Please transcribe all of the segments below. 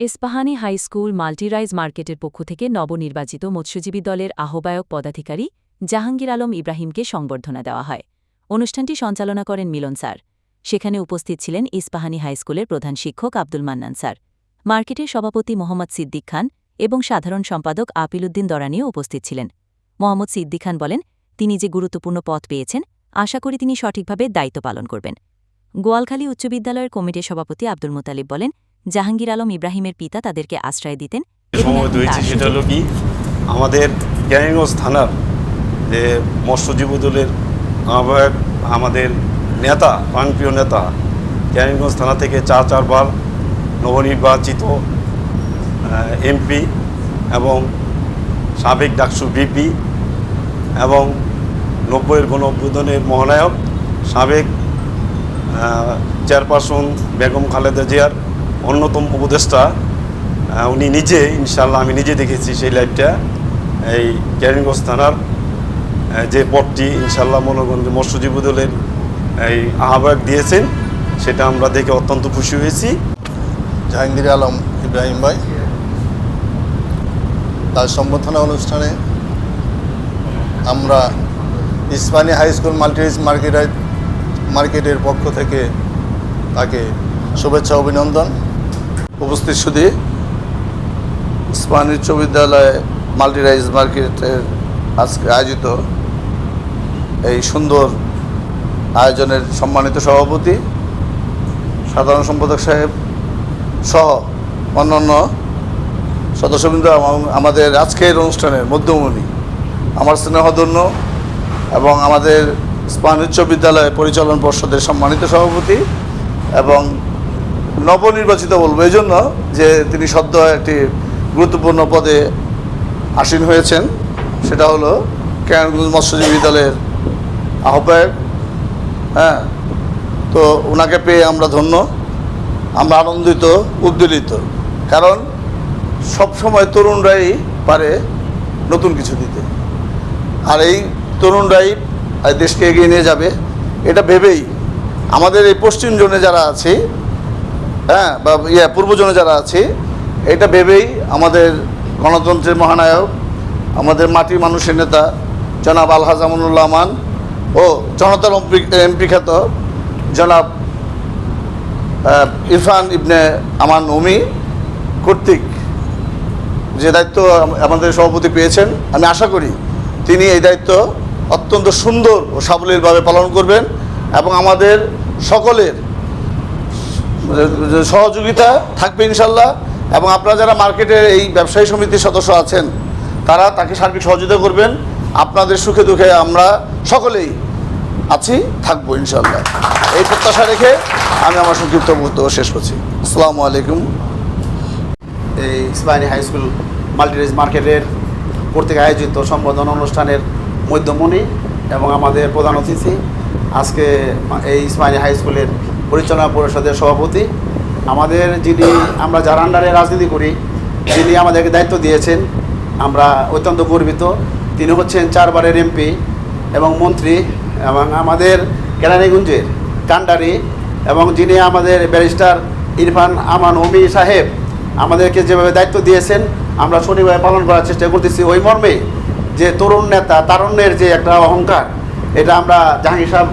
Ispahani high school মাল্টিরাইজ মার্কেটের পক্ষ থেকে নবনির্বাচিত মৎস্যজীবী দলের আহ্বায়ক পদাধিকারী জাহাঙ্গীর আলম ইব্রাহিমকে সংবর্ধনা দেওয়া হয়। অনুষ্ঠানটি সঞ্চালনা করেন মিলন স্যার। সেখানে উপস্থিত ছিলেন ইস্পাহানি হাই স্কুলের প্রধান শিক্ষক আব্দুল মান্নান স্যার। মার্কেটের সভাপতি মোহাম্মদ সিদ্দিক খান এবং সাধারণ সম্পাদক আপিলুদ্দিন দরানিও উপস্থিত ছিলেন। মোহাম্মদ সিদ্দিক খান বলেন, তিনি যে গুরুত্বপূর্ণ পথ পেয়েছেন, আশা করি তিনি সঠিকভাবে দায়িত্ব পালন করবেন। গোয়ালখালী উচ্চ বিদ্যালয়ের কমিটির সভাপতি আব্দুল মোতালিব বলেন জাহাঙ্গীর আলম ইব্রাহিমের পিতা তাদেরকে আশ্রয় দিতেন সেটা হলো কি? আমাদের ক্যানিগঞ্জ থানার যে মৎস্যজীবী দলের আহ্বায়ক আমাদের নেতা প্রাণপ্রিয় নেতা ক্যানিগঞ্জ থানা থেকে চার চারবার নবনির্বাচিত এমপি এবং সাবেক ডাকসু বিপি এবং নব্বইয়ের গণ মহানায়ক সাবেক চেয়ারপারসন বেগম খালেদা জিয়ার অন্যতম উপদেষ্টা উনি নিজে ইনশাল্লাহ আমি নিজে দেখেছি সেই লাইভটা, এই ক্যারিগঞ্জ থানার যে পদটি ইনশাল্লাহ মনোগঞ্জ মৎস্যজীবী দলের এই আহ্বায়ক দিয়েছেন, সেটা আমরা দেখে অত্যন্ত খুশি হয়েছি। জাহাঙ্গীর আলম ইব্রাহিম ভাই, তার সম্বর্ধনা অনুষ্ঠানে আমরা ইসমানী হাই স্কুল মাল্টিরিজ মার্কেট মার্কেটের পক্ষ থেকে তাকে শুভেচ্ছা, অভিনন্দন। উপস্থিত শুধু ইসমানী উচ্চ বিদ্যালয়ে মাল্টিরাইজ মার্কেটের আজকে আয়োজিত এই সুন্দর আয়োজনের সম্মানিত সভাপতি, সাধারণ সম্পাদক সাহেব সহ অন্যান্য সদস্যবৃন্দ আমাদের আজকের অনুষ্ঠানের মধ্যমণি, আমার স্নেহধন্য এবং আমাদের স্পান উচ্চ বিদ্যালয় পরিচালন পর্ষদের সম্মানিত সভাপতি এবং নবনির্বাচিত বলব এই জন্য যে তিনি সদ্য একটি গুরুত্বপূর্ণ পদে আসীন হয়েছেন, সেটা হলো কেরানগঞ্জ মৎস্যজীবী দলের আহ্বায়ক। হ্যাঁ তো ওনাকে পেয়ে আমরা ধন্য, আমরা আনন্দিত, উদ্বেলিত। কারণ সব সময় তরুণরাই পারে নতুন কিছু দিতে। আর এই তরুণরাই দেশকে এগিয়ে নিয়ে যাবে, এটা ভেবেই আমাদের এই পশ্চিম জোনে যারা আছে হ্যাঁ বা ইয়া, পূর্বজনে যারা আছে, এটা ভেবেই আমাদের গণতন্ত্রের মহানায়ক, আমাদের মাটির মানুষের নেতা, জনাব আলহাজ আমনুল্লাহ আমান ও জনতার এমপি খ্যাত জনাব ইরফান ইবনে আমান উমি কর্তৃক যে দায়িত্ব আমাদের সভাপতি পেয়েছেন, আমি আশা করি তিনি এই দায়িত্ব অত্যন্ত সুন্দর ও সাবলীলভাবে পালন করবেন এবং আমাদের সকলের সহযোগিতা থাকবে ইনশাল্লাহ। এবং আপনারা যারা মার্কেটের এই ব্যবসায়ী সমিতির সদস্য আছেন, তারা তাকে সার্বিক সহযোগিতা করবেন। আপনাদের সুখে দুঃখে আমরা সকলেই আছি, থাকব ইনশাল্লাহ। এই প্রত্যাশা রেখে আমি আমার সংক্ষিপ্ত বক্তব্য শেষ করছি। আসসালামু আলাইকুম। এই ইসমাইলি হাই স্কুল মাল্টিরেজ মার্কেটের কর্তৃক আয়োজিত সম্বোধনা অনুষ্ঠানের মধ্যমণি এবং আমাদের প্রধান অতিথি আজকে এই ইসমাইলি হাই স্কুলের পরিচালনা পরিষদের সভাপতি। আমাদের যিনি, আমরা যার আন্ডারে রাজনীতি করি, যিনি আমাদেরকে দায়িত্ব দিয়েছেন, আমরা অত্যন্ত গর্বিত। তিনি হচ্ছেন চারবারের এমপি এবং মন্ত্রী এবং আমাদের কেরানীগঞ্জের কান্ডারি এবং যিনি আমাদের ব্যারিস্টার ইরফান আমান ওমি সাহেব, আমাদেরকে যেভাবে দায়িত্ব দিয়েছেন, আমরা সঠিকভাবে পালন করার চেষ্টা করতেছি। ওই মর্মে যে তরুণ নেতা, তারুণ্যের যে একটা অহংকার, এটা আমরা জাহাঙ্গীর সাহেব,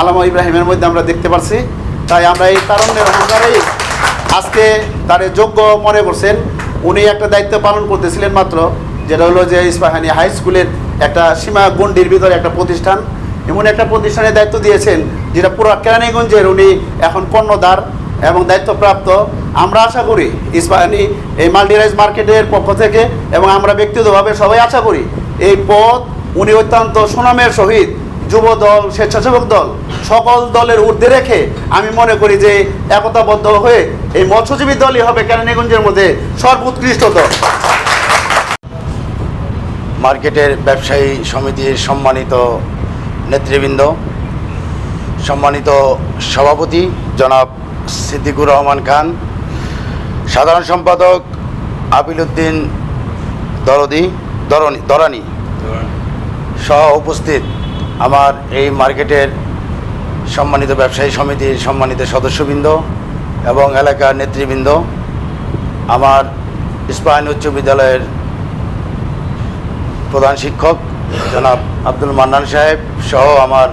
আলামা ইব্রাহিমের মধ্যে আমরা দেখতে পাচ্ছি তাই আমরা এই তারুণ্যের অহংকারেই আজকে তারে যোগ্য মনে করছেন। উনি একটা দায়িত্ব পালন করতেছিলেন মাত্র, যেটা হলো যে ইস্পাহানি হাই স্কুলের একটা সীমা গণ্ডির ভিতরে একটা প্রতিষ্ঠান। এমন একটা প্রতিষ্ঠানের দায়িত্ব দিয়েছেন, যেটা পুরো কেরানীগঞ্জের উনি এখন পণ্যদার এবং দায়িত্বপ্রাপ্ত। আমরা আশা করি ইস্পাহানি এই মাল্টিরাইজ মার্কেটের পক্ষ থেকে এবং আমরা ব্যক্তিগতভাবে সবাই আশা করি এই পদ উনি অত্যন্ত সুনামের সহিত যুব দল স্বেচ্ছাসেবক দল সকল দলের ঊর্ধ্বে রেখে আমি মনে করি যে একতাবদ্ধ হয়ে এই মৎস্যজীবী দলই হবে কেরানীগঞ্জের মধ্যে সর্বোৎকৃষ্ট দল। মার্কেটের ব্যবসায়ী সমিতির সম্মানিত নেতৃবৃন্দ সম্মানিত সভাপতি জনাব সিদ্দিকুর রহমান খান সাধারণ সম্পাদক আপিল উদ্দিন দরদি দরনি দরানি। সহ উপস্থিত আমার এই মার্কেটের সম্মানিত ব্যবসায়ী সমিতির সম্মানিত সদস্যবৃন্দ এবং এলাকার নেতৃবৃন্দ, আমার ইস্পাহানি উচ্চ বিদ্যালয়ের প্রধান শিক্ষক জনাব আব্দুল মান্নান সাহেব সহ আমার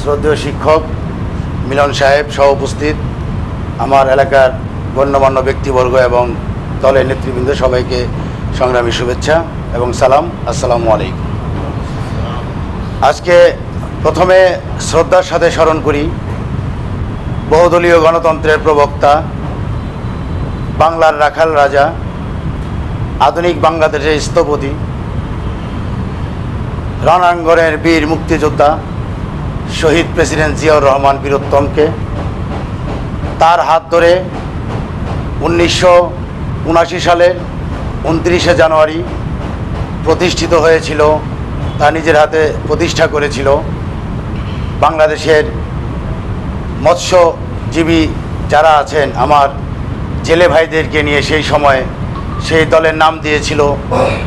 শ্রদ্ধেয় শিক্ষক মিলন সাহেব সহ উপস্থিত আমার এলাকার গণ্যমান্য ব্যক্তিবর্গ এবং দলের নেতৃবৃন্দ সবাইকে সংগ্রামী শুভেচ্ছা এবং সালাম। আসসালামু আলাইকুম। আজকে প্রথমে শ্রদ্ধার সাথে স্মরণ করি বহুদলীয় গণতন্ত্রের প্রবক্তা, বাংলার রাখাল রাজা, আধুনিক বাংলাদেশের স্থপতি রণাঙ্গনের বীর মুক্তিযোদ্ধা, শহীদ প্রেসিডেন্ট জিয়াউর রহমান বীরোত্তমকে। তার হাত ধরে উনিশশো উনাশি সালের উনত্রিশে জানুয়ারি প্রতিষ্ঠিত হয়েছিল তা নিজের হাতে প্রতিষ্ঠা করেছিল। বাংলাদেশের মৎস্যজীবী যারা আছেন, আমার জেলে ভাইদেরকে নিয়ে সেই সময় সেই দলের নাম দিয়েছিল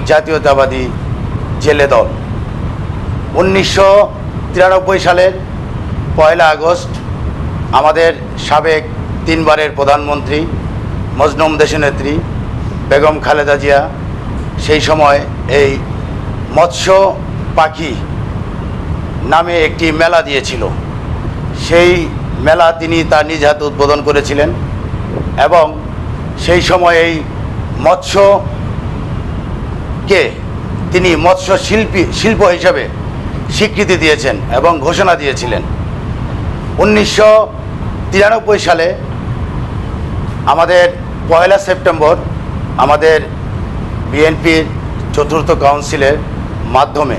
জাতীয়তাবাদী জেলে দল। উনিশশো তিরানব্বই সালের পয়লা আগস্ট আমাদের সাবেক তিনবারের প্রধানমন্ত্রী, মজনুম দেশনেত্রী বেগম খালেদা জিয়া সেই সময় এই মৎস্য পাখি নামে একটি মেলা দিয়েছিল। সেই মেলা তিনি তার নিজ হাতে উদ্বোধন করেছিলেন এবং সেই সময় এই মৎস্যকে তিনি মৎস্য শিল্পী, শিল্প হিসাবে স্বীকৃতি দিয়েছেন এবং ঘোষণা দিয়েছিলেন। উনিশশো তিরানব্বই সালে আমাদের পয়লা সেপ্টেম্বর আমাদের বিএনপির চতুর্থ কাউন্সিলের মাধ্যমে